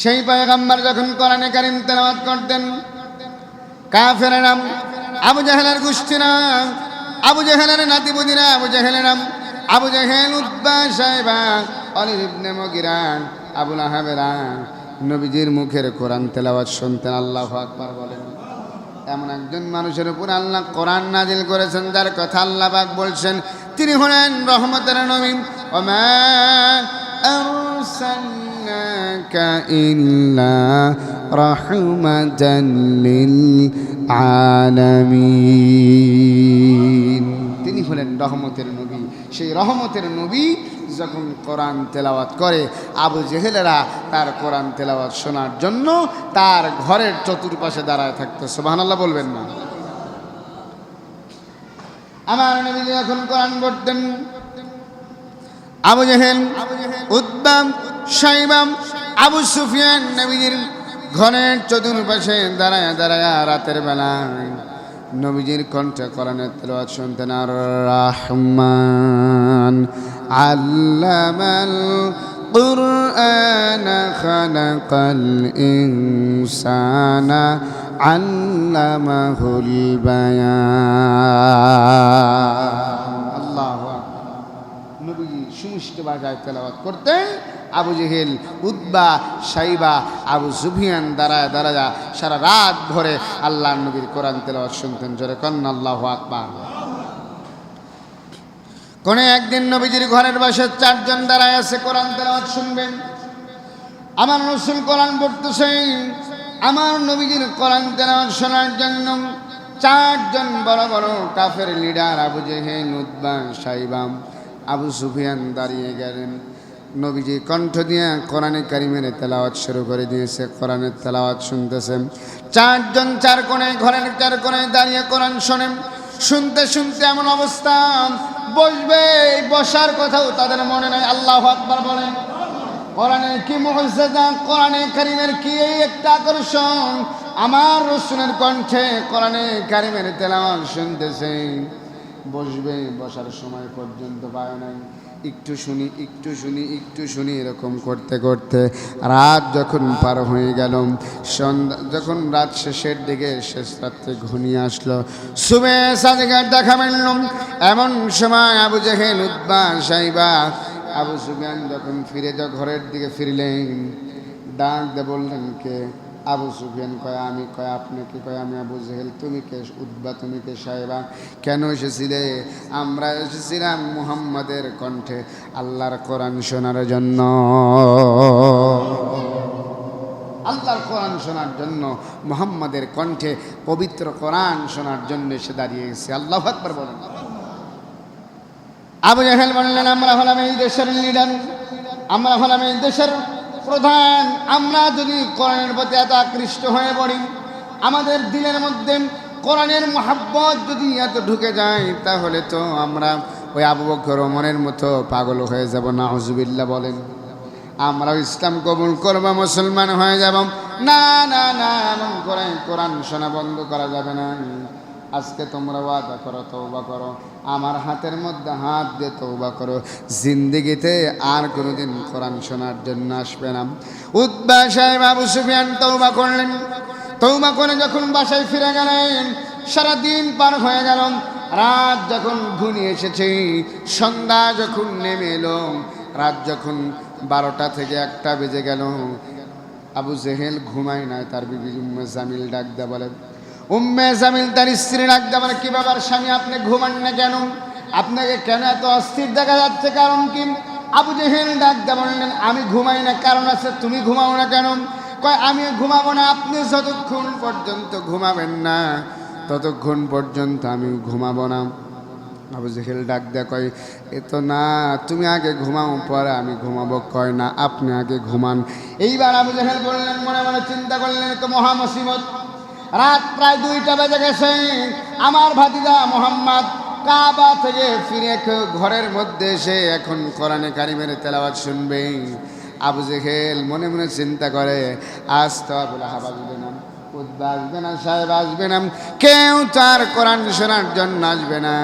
সেই পায়গাম্বার যখন কোরআনে কারিম তেলাবাদ করতেন, কাফের নাম আবু জাহেলের গোষ্ঠী নাম, আবু জাহেলের নাতিবুদিরা আবু জাহেলের নাম আবু জাহেল উদ্বা সাহেবা, অলির ইবনে মগিরান, আবুল আহাবেরান নবীজির মুখের কোরআন তেলাওয়াত শুনতেন, আল্লাহ আকবার বলেন। এমন একজন মানুষের উপর আল্লাহ কোরআন নাজিল করেছেন, যার কথা আল্লাহ বলছেন, তিনি হলেন রহমতের নবীন ওমা إلا رحمة للعالمين তিনি হলেন রহমতের নবী সেই রহমতের নবী যখন কোরআন তেলাওয়াত করে আবু জেহেলেরা তার কোরআন তেলাওয়াত শোনার জন্য তার ঘরের চতুর্পাশে দাঁড়ায় থাকতো সুবহানাল্লাহ বলবেন না আমার নবী যখন কোরআন পড়তেন আবু জেহেল উদ্দাম সাইবাম আবু সুফিয়ান নবীজির ঘরের চতুর্পাশে দাঁড়ায় দাঁড়ায় রাতের বেলায় নবীজির কণ্ঠে কোরআনের তেলাওয়াত শুনতেন আর রাহমান আল্লামাল القرآن خلق الإنسان علمه البيان الله নবীজি সুমিষ্ট ভাষায় তেলাওয়াত করতেন আবু জেহেল উদ্বা সাইবা, আবু সুফিয়ান দাঁড়ায় দাঁড়ায় সারা রাত ভরে আল্লাহ নবীর কোরআন তেলাওয়াত শুনতেন। জোরে কন্যা আল্লাহ আকবার। কোন একদিন নবীজির ঘরের বাসে চারজন দাঁড়ায় আছে, কোরআন তেলাওয়াত শুনবেন। আমার রসুল কোরআন পড়তেছেন আমার নবীজির কোরআন তেলাওয়াত শোনার জন্য চারজন বড় বড় কাফের লিডার আবু জেহেল উদ্বা সাইবাম আবু সুফিয়ান দাঁড়িয়ে গেলেন। নবীজি কণ্ঠ দিয়ে কোরআনে কারিমের তেলাওয়াত শুরু করে দিয়েছে কোরআনের তেলাওয়াত শুনতেছেন চারজন চার কোণে, ঘরের চার কোণে দাঁড়িয়ে কোরআন শোনেন শুনতে শুনতে এমন অবস্থা, বসবে, বসার কথাও তাদের মনে নাই। আল্লাহ আকবার বলে কোরআনের কি মহসেদা কোরআনে কারিমের কি এই একটা আকর্ষণ? আমার রসুনের কণ্ঠে কোরআনে কারিমের তেলাওয়াত শুনতেছেন বসবে, বসার সময় পর্যন্ত পায় নাই। একটু শুনি একটু শুনি একটু শুনি এরকম করতে করতে। রাত যখন পার হয়ে গেল, সন্ধ্যা, যখন রাত শেষের দিকে শেষ রাত্রে ঘনিয়ে আসলো সুবে সাদিকার দেখা মিলল। এমন সময় আবু জেহেল উদ্বা সাইবা, আবু সুবিয়ান যখন ফিরে যা ঘরের দিকে ফিরলেন, ডাক দে বললেন, কে? আবু সুফিয়ান কয়, আমি কয়, আপনি কি কয়? আমি আবু জেহেল, তুমি কে উদ্বা তুমি কে সাহেবা? কেন এসেছিলে? আমরা এসেছিলাম মুহাম্মাদের কণ্ঠে আল্লাহর কোরআন শোনার জন্য। আল্লাহর কোরআন শোনার জন্য, মুহাম্মাদের কণ্ঠে পবিত্র কোরআন শোনার জন্য এসে দাঁড়িয়ে গেছে আল্লাহ আকবার বলেন। আবু জাহেল বললেন, আমরা হলাম এই দেশের লিডার আমরা হলাম এই দেশের প্রধান, আমরা যদি কোরআনের প্রতি এত আকৃষ্ট হয়ে পড়ি, আমাদের দিলের মধ্যে কোরআনের মহাব্বত যদি এত ঢুকে যায়, তাহলে তো আমরা ওই আবু বকর মনের মতো পাগল হয়ে যাব না হজুবিল্লা বলেন। আমরাও ইসলাম কবুল করব, মুসলমান হয়ে যাব। না না না, এমন করে কোরআন শোনা বন্ধ করা যাবে না। আজকে তোমরা ওয়াদা করো তৌবা করো। আমার হাতের মধ্যে হাত দিয়ে তৌবা করো। জিন্দিগিতে আর কোনোদিন কোরআন শোনার জন্য আসবে না। উদ্বা সাহেব আবু সুফিয়ান তৌবা করলেন। তৌবা করে যখন বাসায় ফিরে গেলেন, সারাদিন পার হয়ে গেল। রাত যখন ঘুনিয়ে এসেছে, সন্ধ্যা যখন নেমে এলো, রাত যখন বারোটা থেকে একটা বেজে গেল। আবু জেহেল ঘুমায় না তার বিবি জামিল ডাক দেওয়া বলে। উম্মে জামিল তার স্ত্রী ডাক দেয়া বলে, কি বাবার স্বামী, আপনি ঘুমান না কেন? আপনাকে কেন এত অস্থির দেখা যাচ্ছে? কারণ কি? আবু জেহেল ডাক বললেন, আমি ঘুমাই না, কারণ আছে তুমি ঘুমাও না কেন? কয়, আমি ঘুমাবো না, আপনি যতক্ষণ পর্যন্ত ঘুমাবেন না, ততক্ষণ পর্যন্ত আমি ঘুমাবো না। আবু জেহেল ডাক দেয়া কয়, এ তো না, তুমি আগে ঘুমাও, পরে আমি ঘুমাবো। কয়, না, আপনি আগে ঘুমান। এইবার আবু জেহেল বললেন, মনে মনে চিন্তা করলেন তো মহা মুসিবত। রাত প্রায় দুইটা বেজে গেছে। আমার ভাতিজা মোহাম্মদ কাবা থেকে ফিরে ঘরের মধ্যে এসে এখন কোরআনে কারিমের তেলাওয়াত শুনবে। আবু জেহেল মনে মনে চিন্তা করে, আজ তো আবুল আহাব আসবে না উদ্বা আসবে না, সাহেব আসবে না, কেউ তার কোরআন শোনার জন্য আসবে না।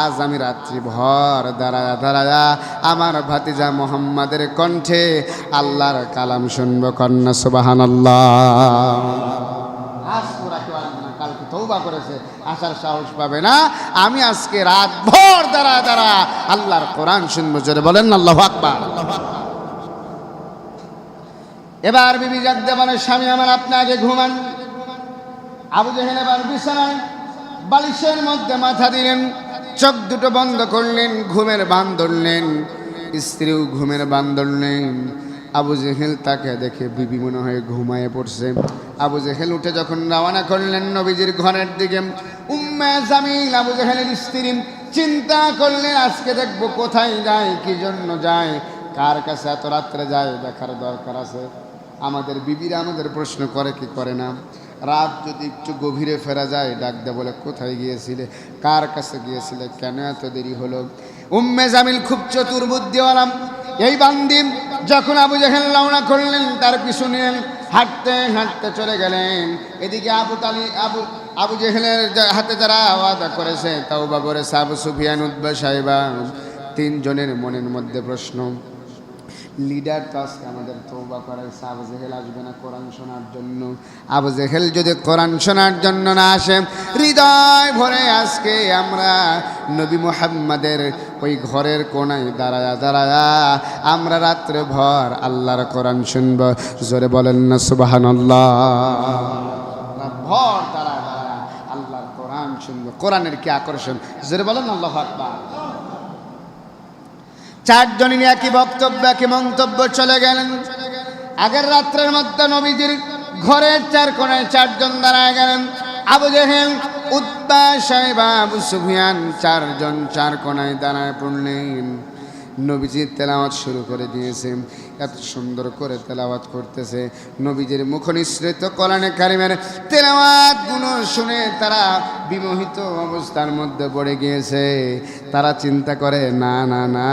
আজ আমি রাত্রি ভর দাঁড়ায়া দাঁড়ায়া আমার ভাতিজা মোহাম্মদের কণ্ঠে আল্লাহর কালাম শুনব কন্যা সুবাহান আজ তোরা কেউ আসবে না কালকে তৌবা করেছে, আসার সাহস পাবে না। আমি আজকে রাত ভর দাঁড়া দাঁড়া আল্লাহর কোরআন শুনব, জোরে বলেন আল্লাহ আকবার। এবার বিবি জাগদেবানের স্বামী আমার আপনি আগে ঘুমান। আবু জেহেল এবার বিছানায় বালিশের মধ্যে মাথা দিলেন, চোখ দুটো বন্ধ করলেন, ঘুমের বান ধরলেন, স্ত্রীও ঘুমের বান ধরলেন। আবু জেহেল তাকে দেখে বিবি মনে হয় ঘুমায় পড়ছে। আবু জেহেল উঠে যখন রওনা করলেন নবীজির ঘরের দিকে, উম্মে জামিল আবু জেহেলের স্ত্রী চিন্তা করলেন, আজকে দেখব কোথায় যায়, কি জন্য যায়, কার কাছে এত রাত্রে যায়, দেখার দরকার আছে। আমাদের বিবিরা আমাদের প্রশ্ন করে, কি করে না? রাত যদি একটু গভীরে ফেরা যায়, ডাক দে বলে, কোথায় গিয়েছিলে? কার কাছে গিয়েছিলে? কেন এত দেরি হলো? উম্মে জামিল খুব চতুর বুদ্ধিওয়ালাম এই বান্দিম যখন আবু জাহেল রওনা করলেন, তার পিছু নিলেন হাঁটতে হাঁটতে চলে গেলেন। এদিকে আবু তালি, আবু আবু জেহেলের হাতে যারা আওয়াজা করেছে তাও বাবরে আবু সুফিয়ান উদ্বা সাহেবা। তিনজনের মনের মধ্যে প্রশ্ন লিডার তো আজকে আমাদের তৌবা করাইছে আবু জেহেল আসবে না কোরআন শোনার জন্য। আবু জেহেল যদি কোরআন শোনার জন্য না আসে, হৃদয় ভরে আজকে আমরা নবী মোহাম্মদের ওই ঘরের কোনায় দাঁড়ায়া দাঁড়ায়া আমরা রাত্রে ভর আল্লাহর কোরআন শুনব। জোরে বলেন না সুবাহান ভর দাঁড়ায়, দাঁড়ায়া আল্লাহর কোরআন শুনব। কোরআনের কি আকর্ষণ? জোরে বলেন আল্লাহ আকবার। চারজনই একই বক্তব্য, একই মন্তব্য চলে গেলেন। আগের রাত্রের মধ্যে নবীজির ঘরের চার কোনায় চারজন দাঁড়ায় গেলেন। আবু জেহেল উত্তা সাহেব, আবু সুফিয়ান চারজন চার কোনায় দাঁড়ায় পড়লেন। নবীজি তেলাওয়াত শুরু করে দিয়েছে এত সুন্দর করে তেলাওয়াত করতেছে। নবীজির মুখ নিঃসৃত কোরআনে কারিমের তেলাওয়াতগুলো শুনে তারা বিমোহিত অবস্থার মধ্যে পড়ে গিয়েছে। তারা চিন্তা করে, না না না,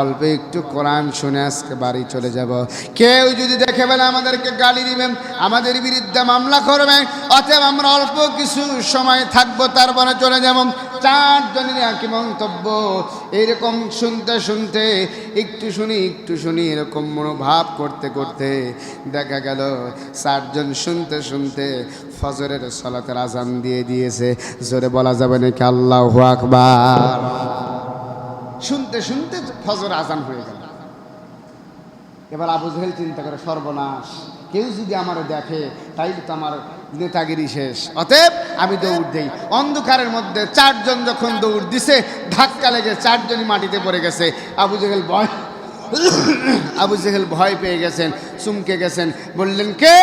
অল্প একটু কোরআন শুনে আজকে বাড়ি চলে যাব। কেউ যদি দেখে ফেলে আমাদেরকে গালি দিবেন, আমাদের বিরুদ্ধে মামলা করবে অতএব আমরা অল্প কিছু সময় থাকব, তারপরে চলে যাব। চারজনের একই মন্তব্য। এইরকম শুনতে শুনতে, একটু শুনি একটু শুনি, এরকম মনোভাব করতে করতে দেখা গেল, চারজন শুনতে শুনতে ফজরের সলাতের আজান দিয়ে দিয়েছে। জোরে বলা যাবে নাকি আল্লাহ আকবার? শুনতে শুনতে ফজর আজান হয়ে গেল। এবার আবু জহেল চিন্তা করে, সর্বনাশ। কেউ যদি আমার দেখে, তাইলে তো আমার নেতাগিরি শেষ। অতএব আমি দৌড় দেই। অন্ধকারের মধ্যে চারজন যখন দৌড় দিছে, ধাক্কা লেগে চারজনই মাটিতে পড়ে গেছে। আবু জহেল ভয় আবু জেহেল ভয় পেয়ে গেছেন, চুমকে গেছেন। বললেন, কে?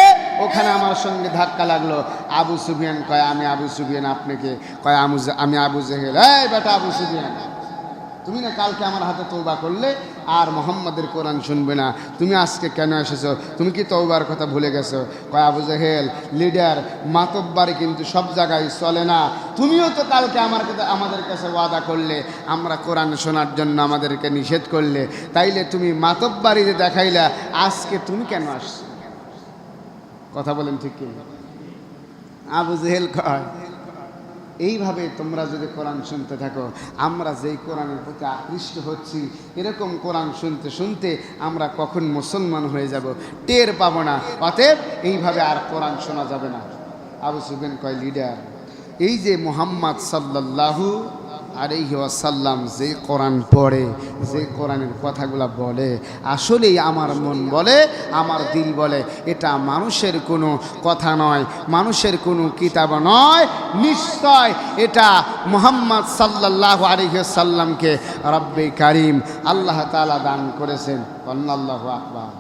ওখানে আমার সঙ্গে ধাক্কা লাগল। আবু সুফিয়ান কয়, আমি আবু সুফিয়ান, আপনাকে? কয়, আমু আবু জেহেল। এই বেটা আবু সুফিয়ান। তুমি না কালকে আমার হাতে তৌবা করলে আর মোহাম্মদের কোরআন শুনবে না। তুমি আজকে কেন এসেছ? তুমি কি তৌবার কথা ভুলে গেছো? কয় আবু জাহেল, লিডার, মাতব্বারি কিন্তু সব জায়গায় চলে না। তুমিও তো কালকে আমার আমাদের কাছে ওয়াদা করলে, আমরা কোরআন শোনার জন্য আমাদেরকে নিষেধ করলে। তাইলে তুমি মাতব্বারিতে দেখাইলা, আজকে তুমি কেন আসছো? কথা বলেন ঠিক কি? আবু জেহেল কয় এইভাবে তোমরা যদি কোরআন শুনতে থাকো, আমরা যেই কোরআনের প্রতি আকৃষ্ট হচ্ছি, এরকম কোরআন শুনতে শুনতে আমরা কখন মুসলমান হয়ে যাব, টের পাবো না। অতএব এইভাবে আর কোরআন শোনা যাবে না। আবু সুবেন কয়, লিডার, এই যে মোহাম্মদ সাল্লাল্লাহু আলাইহি ওয়াসাল্লাম যে কোরআন পড়ে, যে কোরআনের কথাগুলো বলে, আসলেই আমার মন বলে, আমার দিল বলে। এটা মানুষের কোনো কথা নয়, মানুষের কোনো কিতাব নয়, নিশ্চয় এটা মোহাম্মদ সাল্লাল্লাহু আলাইহি সাল্লামকে রব্বে কারিম আল্লাহ তাআলা দান করেছেন। আল্লাহু আকবার।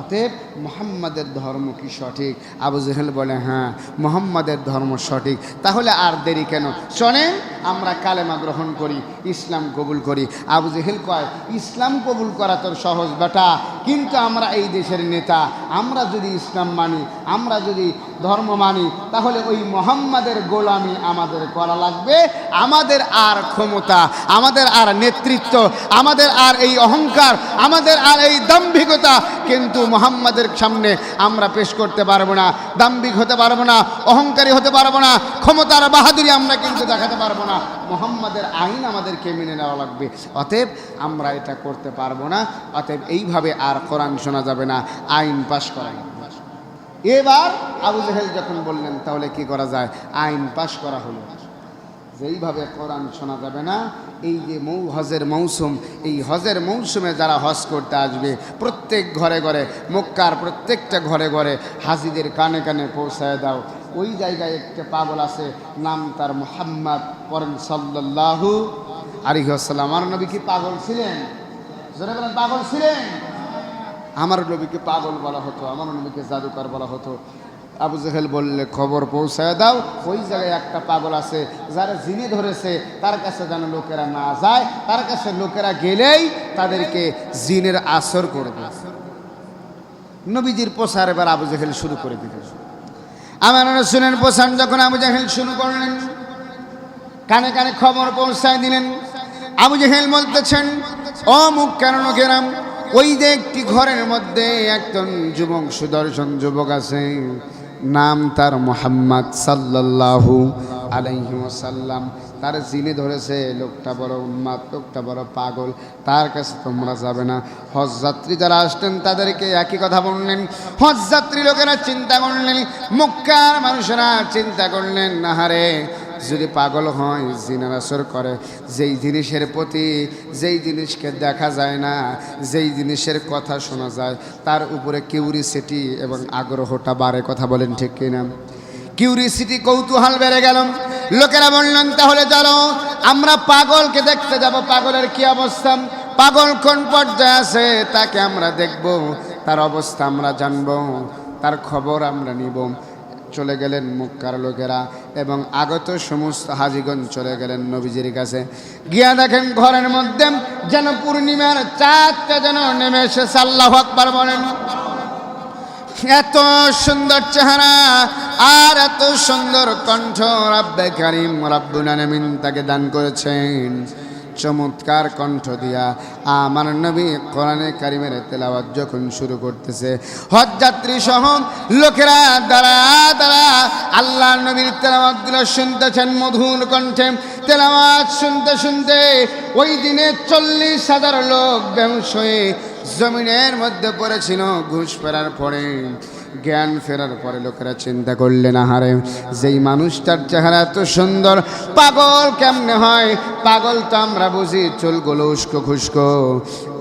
অতএব মোহাম্মদের ধর্ম কি সঠিক? আবু জেহেল বলে হ্যাঁ মোহাম্মদের ধর্ম সঠিক। তাহলে আর দেরি কেন? শোনেন আমরা কালেমা গ্রহণ করি, ইসলাম কবুল করি। আবু জেহেল কয়, ইসলাম কবুল করা তোর সহজ বেটা। কিন্তু আমরা এই দেশের নেতা, আমরা যদি ইসলাম মানি, আমরা যদি ধর্ম মানি, তাহলে ওই মোহাম্মদের গোলামি আমাদের করা লাগবে। আমাদের আর ক্ষমতা, আমাদের আর নেতৃত্ব, আমাদের আর এই অহংকার, আমাদের আর এই দাম্ভিকতা কিন্তু মোহাম্মদের সামনে আমরা পেশ করতে পারব না। দাম্ভিক হতে পারব না, অহংকারী হতে পারব না। ক্ষমতার বাহাদুরি আমরা কিন্তু দেখাতে পারব না। মোহাম্মদের আইন আমাদেরকে মেনে নেওয়া লাগবে। অতএব আমরা এটা করতে পারব না। অতএব এইভাবে আর কোরআন শোনা যাবে না। আইন পাশ করাই। এবার আবু জাহেল যখন বললেন, তাহলে কি করা যায়? আইন পাশ করা হলো। যেইভাবে কোরআন শোনা যাবে না, এই যে মৌ, হজের মৌসুম, এই হজের মৌসুমে যারা হজ করতে আসবে, প্রত্যেক ঘরে ঘরে, মক্কার প্রত্যেকটা ঘরে ঘরে হাজিদের কানে কানে পৌঁছায় দাও। ওই জায়গায় একটা পাগল আছে, নাম তার মোহাম্মদ পরম সাল্লাহু আলিহাসাল্লাম আমার নবী কি পাগল ছিলেন? জোরে বলেন, পাগল ছিলেন? আমার নবীকে পাগল বলা হতো, আমার নবীকে জাদুকর বলা হতো। আবু জাহেল বললে, খবর পৌঁছায় দাও। ওই জায়গায় একটা পাগল আছে, যারা জিনে ধরেছে, তার কাছে যেন লোকেরা না যায়, তার কাছে লোকেরা গেলেই তাদেরকে জিনের আসর করে করবে নবীজির প্রসার এবার আবু জাহেল শুরু করে দিল আমার রসুলের প্রসার যখন আবু জাহেল শুরু করলেন, কানে কানে খবর পৌঁছায় দিলেন, আবু জাহেল বলতেছেন মুখ কেন লোকেরাম ওই যে একটি ঘরের মধ্যে একজন যুবক, সুদর্শন যুবক আছে, নাম তার মোহাম্মদ সাল্লাল্লাহু আলাইহি ওয়াসাল্লাম। তার জিনে ধরেছে, লোকটা বড় উন্মাদ, লোকটা বড় পাগল, তার কাছে তোমরা যাবে না। হজযাত্রী যারা আসতেন তাদেরকে একই কথা বললেন। হজযাত্রী লোকেরা চিন্তা করলেন, মক্কার মানুষেরা চিন্তা করলেন নাহারে যদি পাগল হয়, জিনার আসর করে। যেই জিনিসের প্রতি, যেই জিনিসকে দেখা যায় না, যেই জিনিসের কথা শোনা যায়, তার উপরে কিউরিসিটি এবং আগ্রহটা বাড়ে। কথা বলেন ঠিক কিনা? কিউরিসিটি, কৌতূহল বেড়ে গেল। লোকেরা বললেন, তাহলে চলো আমরা পাগলকে দেখতে যাব, পাগলের কি অবস্থা? পাগল কোন পর্যায়ে আছে? তাকে আমরা দেখব, তার অবস্থা আমরা জানব, তার খবর আমরা নিব। চলে গেলেন মক্কার লোকেরা এবং আগত সমস্ত হাজিগণ চলে গেলেন নবীজির কাছে। গিয়া দেখেন ঘরের মধ্যে যেন পূর্ণিমার চাঁদটা যেন নেমে এসে আল্লাহ আকবার বলেন। এত সুন্দর চেহারা আর এত সুন্দর কণ্ঠ রাব্বে কারিম রাব্বুল তাকে দান করেছেন। চমৎকার কণ্ঠ দিয়া আমার নবী কোরআনে কারিমের তেলাওয়াত যখন শুরু করতেছে, হজযাত্রী সহ লোকেরা দ্বারা দ্বারা আল্লাহ নবীর তেলাওয়াতগুলো শুনতেছেন মধুর কণ্ঠে। তেলাওয়াত শুনতে শুনতে ওই দিনে চল্লিশ হাজার লোক হয়ে জমিনের মধ্যে পড়েছিল, ঘুষ ফেরার পরে। জ্ঞান ফেরার পরে লোকেরা চিন্তা করলে না হারে যেই মানুষটার চেহারা এত সুন্দর, পাগল কেমনে হয়? পাগল তো আমরা বুঝি, চুলগুলো উস্কো খুস্কো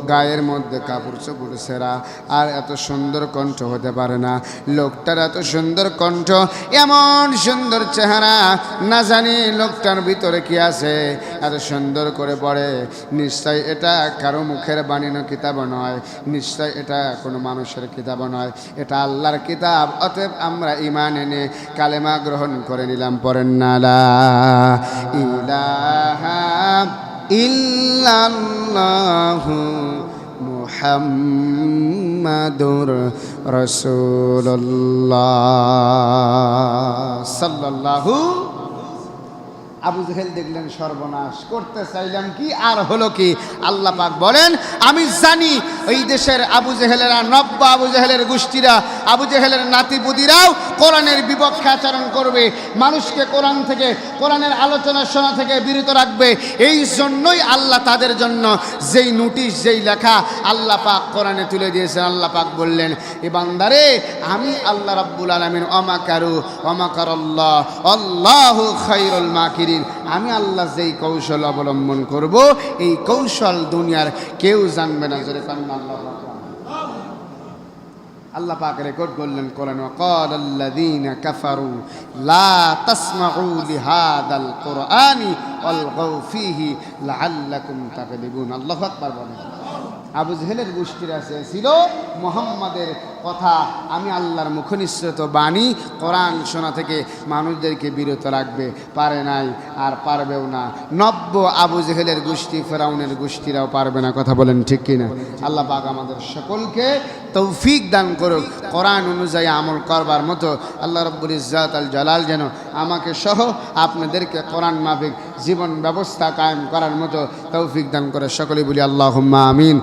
গায়ের মধ্যে কাপড় চোপড় সেরা। আর এত সুন্দর কণ্ঠ হতে পারে না। লোকটার এত সুন্দর কণ্ঠ, এমন সুন্দর চেহারা, না জানি লোকটার ভিতরে কি আছে। এত সুন্দর করে পড়ে, নিশ্চয় এটা কারও মুখের বানানো কিতাব নয়। নিশ্চয় এটা কোনো মানুষের কিতাব নয়। এটা আল্লাহর কিতাব, অতএব আমরা ইমান এনে কালেমা গ্রহণ করে নিলাম পরেন নালা ইলাহা ইল্লাল্লাহু মুহাম্মাদুর রাসূলুল্লাহ। সাল্লাল্লাহু আবু জেহেল দেখলেন, সর্বনাশ করতে চাইলাম কি, আর হলো কি? আল্লাহ পাক বলেন, আমি জানি এই দেশের আবু জেহেলেরা, নব্য আবু জেহেলের গোষ্ঠীরা, আবু জেহেলের নাতিপুদিরাও কোরআনের বিপক্ষে আচরণ করবে, মানুষকে কোরআন থেকে, কোরআনের আলোচনা শোনা থেকে বিরত রাখবে, এই জন্যই আল্লাহ তাদের জন্য যেই নোটিশ, যেই লেখা আল্লাহ পাক কোরআনে তুলে দিয়েছেন। আল্লাহ পাক বললেন, এ বান্দারে, আমি আল্লাহ রাব্বুল আলমিন, অমাকারু অমাকার আল্লাহ আল্লাহ খাইরুল মাকিরিন, আমি আল্লাহ যেই কৌশল অবলম্বন করব, এই কৌশল দুনিয়ার কেউ জানবে না। জোরে আল্লাহ الله পাক রেকর্ড করলেন কোরআনে قال الذين كفروا لا تسمعوا لهذا القرآن والغوا فيه لعلكم تغلبون. আল্লাহু আকবার বলেন আবু জেহেলের গোষ্ঠীরা ছিল, মোহাম্মদের কথা আমি আল্লাহর মুখনিসৃত বাণী কোরআন শোনা থেকে মানুষদেরকে বিরত রাখবে। পারে নাই আর পারবেও না। নব্য আবু জেহেলের গোষ্ঠী, ফেরাউনের গোষ্ঠীরাও পারবে না। কথা বলেন ঠিক কিনা? আল্লাহ পাক আমাদের সকলকে তৌফিক দান করুক। কোরআন অনুযায়ী আমল করবার মতো আল্লাহ রব্বুল ইজাত আল জালাল যেন আমাকে সহ আপনাদেরকে কোরআন মাফিক জীবন ব্যবস্থা কায়েম করার মতো তৌফিক দান করে। সকলে বলি আল্লাহ আমিন।